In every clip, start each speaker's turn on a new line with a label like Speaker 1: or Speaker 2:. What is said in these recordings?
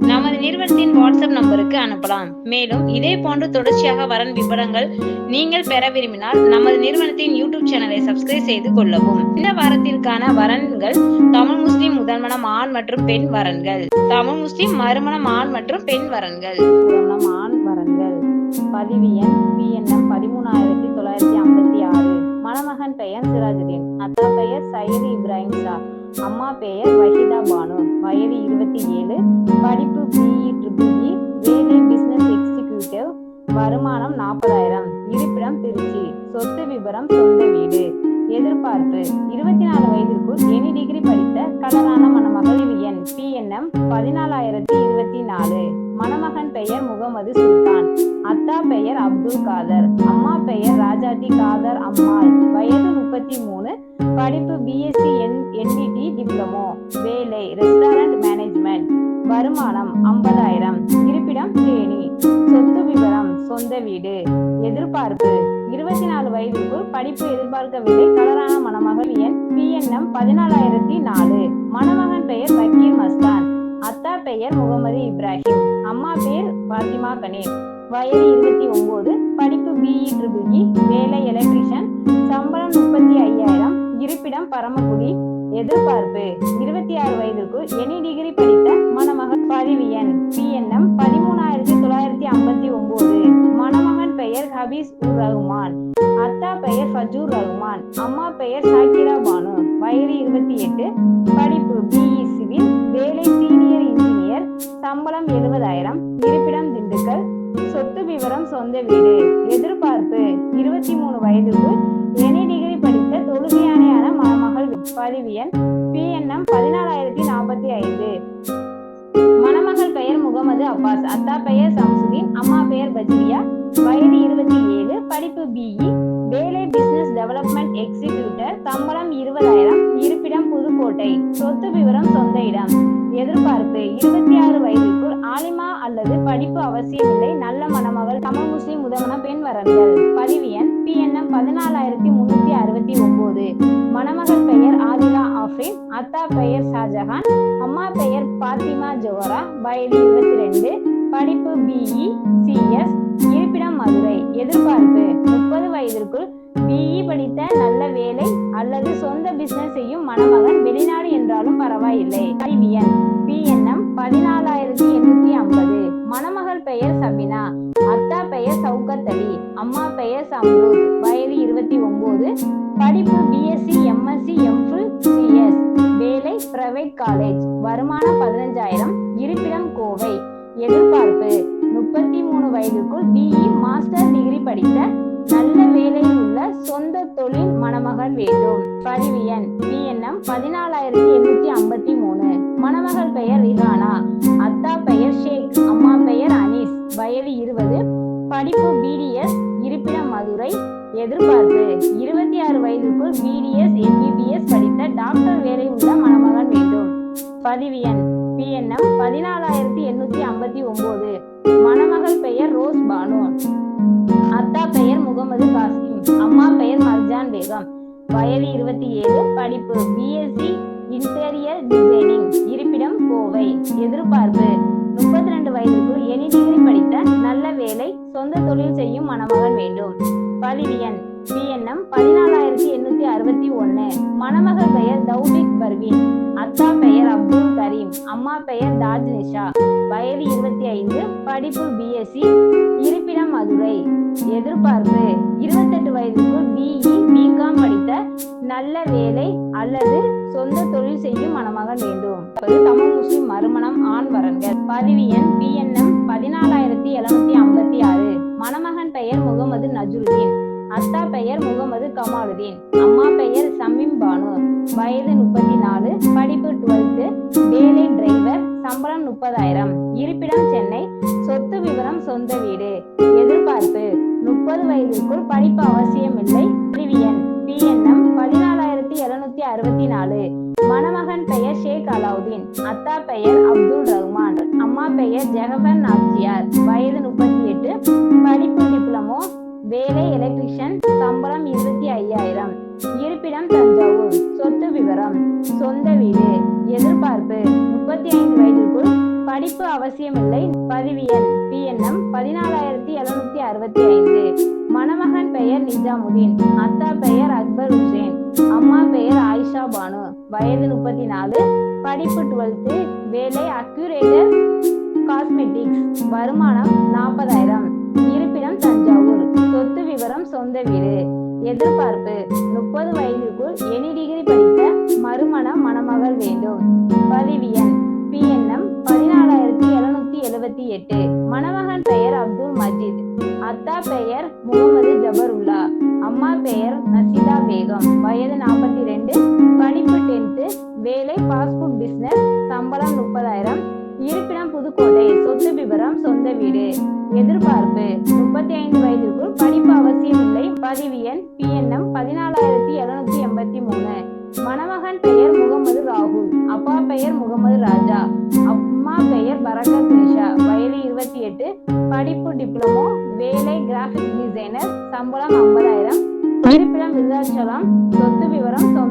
Speaker 1: நமது நிறுவனத்தின் வாட்ஸ்அப் நம்பருக்கு அனுப்பலாம். மேலும் இதே போன்று தொடர்ச்சியாக வரன் விவரங்கள் நீங்கள் பெற விரும்பினால் நமது நிறுவனத்தின் யூடியூப் சேனலை சப்ஸ்கிரைப் செய்து கொள்ளவும். இந்த வாரத்திற்கான வரன்கள் தமிழ் முஸ்லிம் முதல்மணம் ஆண் மற்றும் பெண் வரன்கள். தமிழ் முஸ்லிம் மறுமணம் ஆண் மற்றும் பெண் வரன்கள்.
Speaker 2: ஆண் வரன்கள். பதிவு எண் பிஎன்எம் அம்மா பெயர் வஹிதா பானு. வயது இருபத்தி ஏழு. படிப்பு பிஇ ட்ரிபிள் இ வேலை பிசினஸ் எக்ஸிக்யூட்டிவ் வருமானம் நாற்பதாயிரம். இருப்பிடம் திருச்சி. சொத்து விபரம் சொந்த வீடு. எதிர்பார்ப்பு. இருபத்தி நாலு வயதிற்குள் எனி டிகிரி படித்த கடலான மணமகள் எண் பிஎன்எம் பதினாலாயிரத்தி இருபத்தி நாலு. மணமகன் பெயர் முகமது சுல்தான். அத்தா பெயர் அப்துல் காதர். அம்மா பெயர் ராஜாஜி காதர் அம்மாள். வயது முப்பத்தி மூணு படிப்பு பிஎஸ்சி என் என்டிடி டிப்ளமோ. வேலை ரெஸ்டாரண்ட் மேனேஜ்மெண்ட் வருமானம் ஐம்பதாயிரம். இருப்பிடம் தேனி. சொத்து விவரம் சொந்த வீடு. எதிர்பார்ப்பு இருபத்தி நாலு வயதுக்குள் படிப்பு எதிர்பார்க்கவில்லை கலரான மணமகள் எண் பிஎன்எம் பதினாலாயிரத்தி நாலு. மணமகன் பெயர் வக்கீல் மஸ்தான். அத்தா பெயர் முகமது இப்ராஹிம். அம்மா பேர் பாத்திமா கணேஷ். வயது இருபத்தி ஒன்பது படிப்பு பிஇ ட்ரிபிள் இ வேலை எலக்ட்ரிஷியன் சம்பளம் முப்பத்தி ஐயாயிரம் இருப்பிடம் பரமக்குடி எதிர்பார்ப்பு. இருபத்தி ஆறு வயதுக்கு எனி டிகிரி படித்த மணமகன் பதிவு எண் பிஎன்எம் பதிமூணாயிரத்தி தொள்ளாயிரத்தி ஐம்பத்தி ஒன்பது மணமகன் பெயர் ஹபீஸ் உர் ரஹ்மான் அத்தா பெயர் ஃபஜூர் ரஹ்மான் அம்மா பெயர் ஷாக்கிரா பானு. எண் பிஎன்எம் பதினாலாயிரத்தி நாற்பத்தி ஐந்து. மணமகள் பெயர் முகமது அப்பாஸ். அத்தா பெயர் சம்சுதீன். அம்மா பெயர் பஜ்ரியா. வயது இருபத்தி ஏழு. படிப்பு பிஇ வேலை பிசினஸ் டெவலப்மெண்ட் எக்ஸிக்யூட்டர் சம்பளம் இருபதாயிரம். இருப்பிடம் புதுக்கோட்டை. சொத்து விவரம் சொந்த இடம். எதிர்பார்ப்பு இருபத்தி ஆறு வயதிற்குள் ஆலிமா அல்லது படிப்பு அவசியமில்லை. நல்ல மணமகள். தமிழ் முஸ்லிம் உதவன பெண் வரன்கள் பதிவு எண் பிஎன்எம் பதினாலாயிரத்தி முன்னூத்தி அறுபத்தி ஒன்பது மணமகள் பெயர் ஆதிலா ஆஃபின் அத்தா பெயர் ஷாஜஹான் அம்மா பெயர் பாத்திமா ஜோஹரா வயது இருபத்தி ரெண்டு. படிப்பு பிஇ சிஎஸ் இருப்பிடம் மதுரை. எதிர்பார்ப்பு முப்பது வயதிற்குள் பிஇ படித்த நல்ல வேலை அல்லது சொந்த பிசினஸ் செய்யும் மணமகன் வெளிநாடு என்றாலும் பரவாயில்லை. அறிவியன் எதிர்பார்ப்பு. முப்பத்தி மூணு வயதுக்குள் பிஇ மாஸ்டர் டிகிரி படித்த நல்ல வேலையில் உள்ள சொந்த தொழில் மணமகள் வேண்டும். பதிவு எண். பிஎன்எம் பதினாலாயிரத்தி எண்ணூத்தி ஐம்பத்தி மூணு. மணமகள் பெயர் ரிஹானா. அத்தா பெயர் ஷேக். அம்மா பெயர் அனீஸ். வயது இருபது. படிப்பு பிடிஎஸ் இருப்பிடம் மதுரை. எதிர்பார்ப்பு. இருபத்தி ஆறு வயதுக்குள் பிடிஎஸ் எம்பிபிஎஸ் படித்த டாக்டர் வேலை உள்ள மணமகன் வேண்டும். பதிவு எண். பிஎன்எம் பதினாலாயிரத்தி எண்ணூத்தி ஐம்பத்தி மணமகள் பானு. அத்தா பெயர் முகமது காசிம். அம்மா பெயர் மர்ஜான் பேகம். வயது இருபத்தி ஏழு படிப்பு பிஎஸ்சி இன்டீரியர் டிசைனிங் இருப்பிடம் கோவை. எதிர்பார்ப்பு முப்பத்தி ரெண்டு வயதுக்குள் எனி டிகிரி படித்த நல்ல வேலை சொந்த தொழில் செய்யும் மணமகன் வேண்டும். பதிவு எண் பிஎன்எம் பதினாலாயிரத்தி எண்ணூத்தி அறுபத்தி ஒன்னு மணமகள் பெயர் தௌபிக் பர்வீன். அத்தா பெயர் அப்துல் கரீம். அம்மா பெயர் தாஜ் நிஷா வயது இருபத்தி ஐந்து. படிப்பு பிஎஸ்சி இருப்பிடம் மதுரை. எதிர்பார்ப்பு. இருபத்தெட்டு வயதுக்குள் பிஇ பிகாம் படித்த நல்ல வேலை அல்லது சொந்த தொழில் செய்யும் மணமகன் வேண்டும். தமிழ் முஸ்லிம் மறுமணம் ஆண் வரன்கள். பதிவு எண் பிஎன்எம் பதினாலாயிரத்தி எழுநூத்தி ஐம்பத்தி ஆறு. மணமகன் பெயர் முகமது நஜுருதீன். அத்தா பெயர் முகமது கமாலுதீன். அம்மா பெயர் சமீம் பானு. வயது முப்பத்தி நாலு படிப்பு டுவெல்த்து வேலை டிரைவர் சம்பளம் முப்பதாயிரம். இருப்பிடம் சென்னை சொத்து விவரம் சொந்த வீடு. எதிர்பார்ப்பு முப்பது வயதிற்குள் படிப்பு அவசியமில்லை. பிரிவியன் பிஎன்எம் பதினாலாயிரத்தி எழுநூத்தி அறுபத்தி நாலு மணமகன் பெயர் ஷேக் அலாவுதீன். அத்தா பெயர் அப்துல் ரஹ்மான். அம்மா பெயர் ஜெகபர் நாச்சியார். வயது முப்பத்தி வேலை எலக்ட்ரிஷியன் சம்பளம் இருபத்தி ஐயாயிரம். இருப்பிடம் தஞ்சாவூர். சொத்து விவரம் சொந்த வீடு எதிர்பார்ப்பு முப்பத்தி ஐந்து வயதிற்குள் படிப்பு அவசியமில்லை. பதிவு எண் பிஎன்எம் பதினாலாயிரத்தி எழுநூத்தி அறுபத்தி ஐந்து. மணமகன் பெயர் நிஜாமுதீன் அத்தா பெயர் அக்பர் ஹுசேன் அம்மா பெயர் ஆயிஷா பானு. வயது முப்பத்தி நாலு படிப்பு டுவெல்த்து வேலை அக்யூரேட்டர் காஸ்மெட்டிக்ஸ் வருமானம் நாற்பதாயிரம். இருப்பிடம் தஞ்சாவூர். சொத்து விவரம் சொந்த வீடு. எதிர்பார்ப்பு. முப்பது வயதிற்குள் எனி டிகிரி படித்த மறுமண மணமகள் வேண்டும். பதிவு எண் பிஎன்எம் பதினாலாயிரத்தி எழுநூத்தி எழுபத்தி எட்டு. மணமகன் பெயர் அப்துல் மஜித். அத்தா பெயர் முகமது ஜபருல்லா. அம்மா பெயர் நசிதா பேகம். வயது நாற்பத்தி ரெண்டு. படிப்பு டென்த்து. வேலை பாஸ்போர்ட் பிஸ்னஸ் சம்பளம் முப்பதாயிரம். இருப்பிடம் புதுக்கோட்டை சொத்து விவரம் சொந்த வீடு. எதிர்பார்ப்பு. முப்பத்தி ஐந்து வயதிற்குள் படிப்பு அவசியம் இல்லை பதிவு எண் பிஎன்எம் பதினாலாயிரத்தி எழுநூத்தி எண்பத்தி மூணு. மணமகன் பெயர் முகமது ராகுல் அப்பா பெயர் முகமது ராஜா. அம்மா பெயர் பரகத் நிஷா வயது இருபத்தி எட்டு. படிப்பு டிப்ளமோ வேலை கிராஃபிக் டிசைனர் சம்பளம் ஐம்பதாயிரம். இருப்பிடம் விருதாச்சலம். சொத்து விவரம்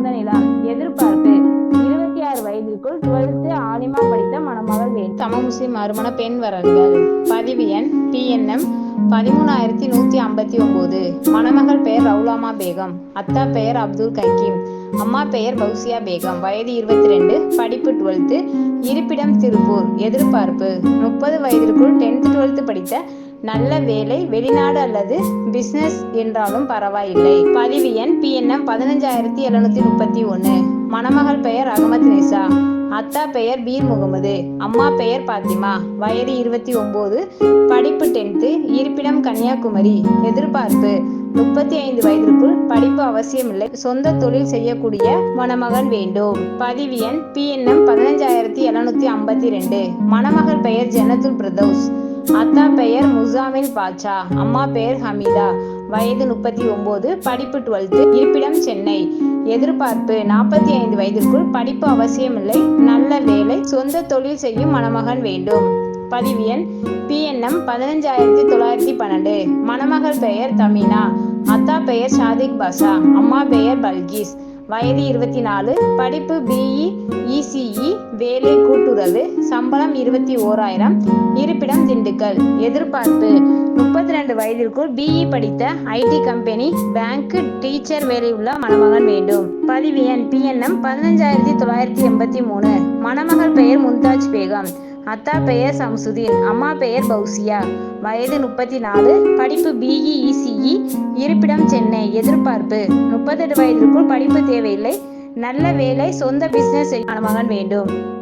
Speaker 1: சம மறுமண பெண் வரன்கள் பதிவு எண் பிஎன்எம் பதிமூணாயிரத்தி நூற்றி ஐம்பத்தி ஒம்பது. மணமகள் பெயர் ரவுலாமா பேகம். அத்தா பெயர் அப்துல் கக்கீம். அம்மா பெயர் பௌசியா பேகம். வயது இருபத்தி ரெண்டு படிப்பு டுவெல்த்து. இருப்பிடம் திருப்பூர். எதிர்பார்ப்பு. முப்பது வயதிற்குள் டென்த் டுவெல்த்து படித்த நல்ல வேலை வெளிநாடு அல்லது பிசினஸ் என்றாலும் பரவாயில்லை. பதிவு எண் பிஎன்எம் பதினஞ்சாயிரத்தி எழுநூத்தி முப்பத்தி ஒன்று மணமகள் பெயர் அகமத் நிசா அத்தா பெயர் பீர் முகமது அம்மா பெயர் பாத்திமா. வயது இருபத்தி ஒன்பது படிப்பு டென்த்து இருப்பிடம் கன்னியாகுமரி. எதிர்பார்ப்பு முப்பத்தி ஐந்து வயதிற்குள் படிப்பு அவசியமில்லை. சொந்த தொழில் செய்யக்கூடிய மணமகன் வேண்டும். பதிவு எண் பிஎன்எம் பதினஞ்சாயிரத்தி எழுநூத்தி ஐம்பத்தி ரெண்டு. மணமகள் பெயர் ஜெனதுல் பிரதோஸ். அத்தா பெயர் முசாமின் பாட்சா அம்மா பெயர் ஹமீதா. வயது முப்பத்தி ஒம்போது படிப்பு டுவெல்த்து இருப்பிடம் சென்னை. எதிர்பார்ப்பு நாற்பத்தி ஐந்து வயதிற்குள் படிப்பு அவசியமில்லை நல்ல வேலை சொந்த தொழில் செய்யும் மணமகன் வேண்டும். பதிவு எண் பிஎன்எம் பதினஞ்சாயிரத்தி தொள்ளாயிரத்தி பன்னெண்டு. மணமகள் பெயர் தமினா அத்தா பெயர் ஷாதிக் பாஷா அம்மா பெயர் பல்கீஸ். வயது இருபத்தி நாலு படிப்பு பிஇ இசிஇ வேலை கூட்டுறவு சம்பளம் இருபத்தி ஓராயிரம் இருப்பிடம் திண்டுக்கல். எதிர்பார்ப்பு முப்பத்தி ரெண்டு வயதிற்குள் பிஇ படித்த ஐடி கம்பெனி பேங்க் டீச்சர் வேலையுள்ள மணமகன் வேண்டும். பதிவு எண் பிஎன்எம் பதினஞ்சாயிரத்தி தொள்ளாயிரத்தி எண்பத்தி மூணு. மணமகள் பெயர் மும்தாஜ் பேகம். அத்தா பெயர் சம்சுதீன் அம்மா பெயர் பௌசியா. வயது முப்பத்தி நாலு படிப்பு பிஇ இசிஇ இருப்பிடம் சென்னை எதிர்பார்ப்பு. முப்பத்தெட்டு வயதிற்குள் படிப்பு தேவையில்லை. நல்ல வேலை சொந்த பிசினஸ் மகன் வேண்டும்.